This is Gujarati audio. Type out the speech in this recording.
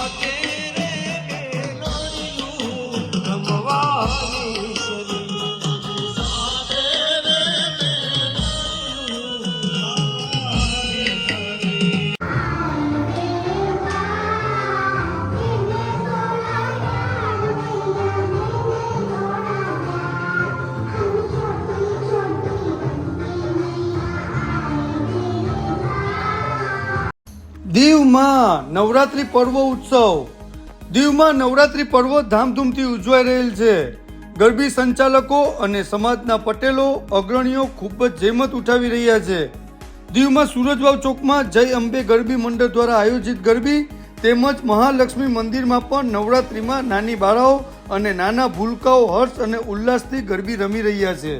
Okay. દીવમાં નવરાત્રિ પર્વ ઉત્સવ. દીવમાં નવરાત્રિ પર્વ ધામધૂમથી ઉજવાઈ રહેલ છે. ગરબી સંચાલકો અને સમાજના પટેલો, અગ્રણીઓ ખૂબ જ જહેમત ઉઠાવી રહ્યા છે. દીવમાં સુરજવાવ ચોકમાં જય અંબે ગરબી મંડળ દ્વારા આયોજિત ગરબી તેમજ મહાલક્ષ્મી મંદિરમાં પણ નવરાત્રિમાં નાની બાળાઓ અને નાના ભૂલકાઓ હર્ષ અને ઉલ્લાસથી ગરબી રમી રહ્યા છે.